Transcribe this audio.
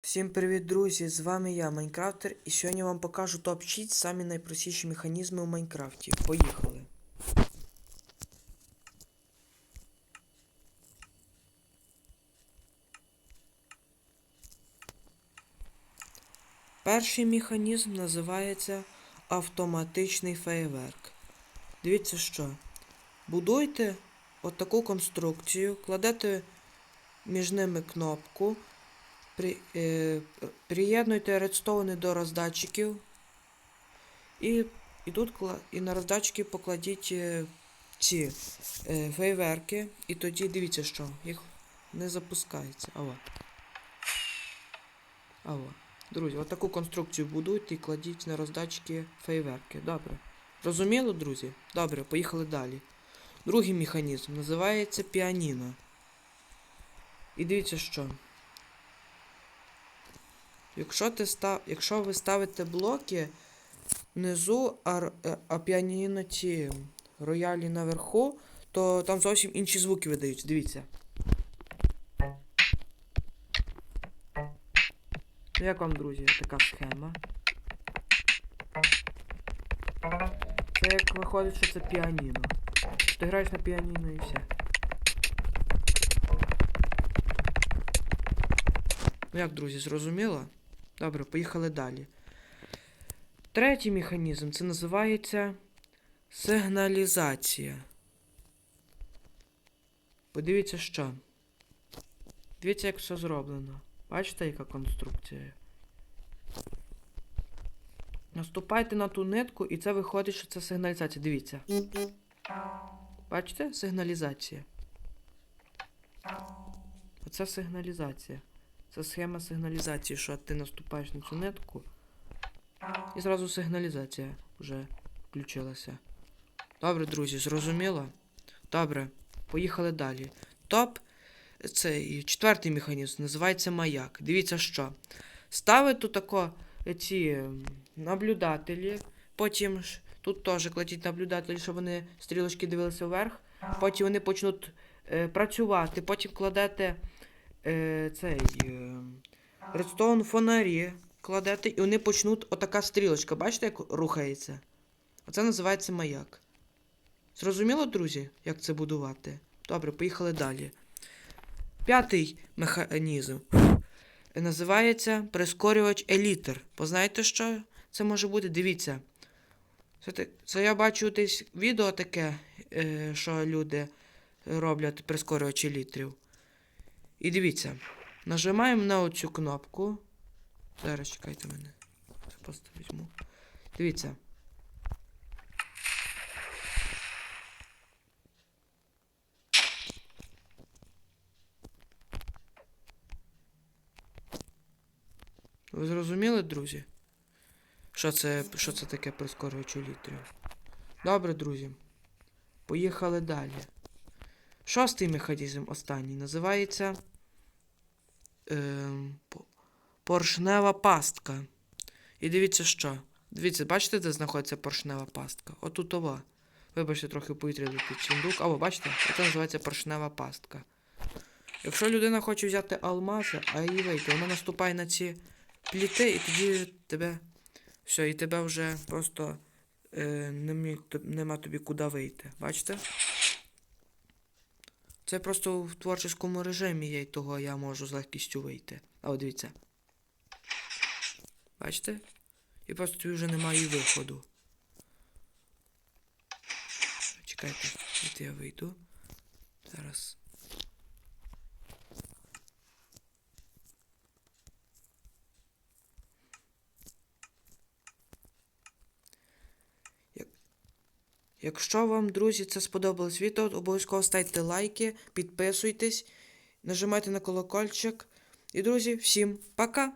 Всім привіт, друзі! З вами я, Майнкрафтер, і сьогодні вам покажу топ-6 самі найпростіші механізми у Майнкрафті. Поїхали! Перший механізм називається автоматичний феєверк. Дивіться що. Будуйте отаку конструкцію, кладете між ними кнопку, при, е, приєднуйте редстоуни до роздатчиків і, і тут і на роздатчики покладіть е, ці е, фейверки, і тоді дивіться що, їх не запускається. Ава. Ава. Друзі, отаку конструкцію будуйте і кладіть на роздатчики фейверки. Добре. Розуміло, друзі? Добре, поїхали далі. Другий механізм називається піаніно. І дивіться що. Якщо, ти став... Якщо ви ставите блоки внизу, а, е, а піаніно ці роялі наверху, то там зовсім інші звуки видаються. Дивіться. Ну, Як вам, друзі, така схема? Це як виходить, що це піаніно. Ти граєш на піаніно і все. Ну як, друзі, зрозуміло? Добре, поїхали далі. Третій механізм це називається сигналізація. Подивіться що. Дивіться, як все зроблено. Бачите, яка конструкція? Наступайте на ту нитку, і це виходить, що це сигналізація. Дивіться. Бачите? Сигналізація. Оце сигналізація. Це схема сигналізації, що ти наступаєш на цю нитку. І зразу сигналізація вже включилася. Добре, друзі, зрозуміло? Добре, поїхали далі. Топ. Цей четвертий механізм називається маяк. Дивіться що. Ставить тут тако е, ці наблюдателі. Потім тут теж кладіть наблюдателі, щоб вони стрілочки дивилися вверх. Потім вони почнуть е, працювати. Потім кладете е, цей е, редстоун фонарі. Кладете, і вони почнуть отака стрілочка. Бачите, як рухається? Оце називається маяк. Зрозуміло, друзі, як це будувати? Добре, поїхали далі. П'ятий механізм називається прискорювач елітер. Познаєте, що це може бути? Дивіться. Це, я бачу десь відео таке, е, що люди роблять прискорювач елітрів. І дивіться. Нажимаємо на оцю кнопку. Зараз чекайте мене. Це просто візьму. Дивіться. Ви зрозуміли, друзі? Що це, що це таке прискорювач літрів? Добре, друзі. Поїхали далі. Шостий механізм останній називається по- поршнева пастка. І дивіться що. Дивіться, бачите, де знаходиться поршнева пастка? Отут ова. Вибачте, трохи повітря летить сундук. А, о, бачите? Це називається поршнева пастка. Якщо людина хоче взяти алмази, а її вийти, вона наступає на ці пліти, і тоді тебе. Все, і тебе вже просто е, нема тобі куди вийти. Бачите? Це просто в творческому режимі я й того я можу з легкістю вийти. А от дивіться. Бачите? І просто вже немає виходу. Чекайте, я вийду. Зараз. Якщо вам, друзі, це сподобалось відео, обов'язково ставте лайки, підписуйтесь, нажимайте на колокольчик. І, друзі, всім пока!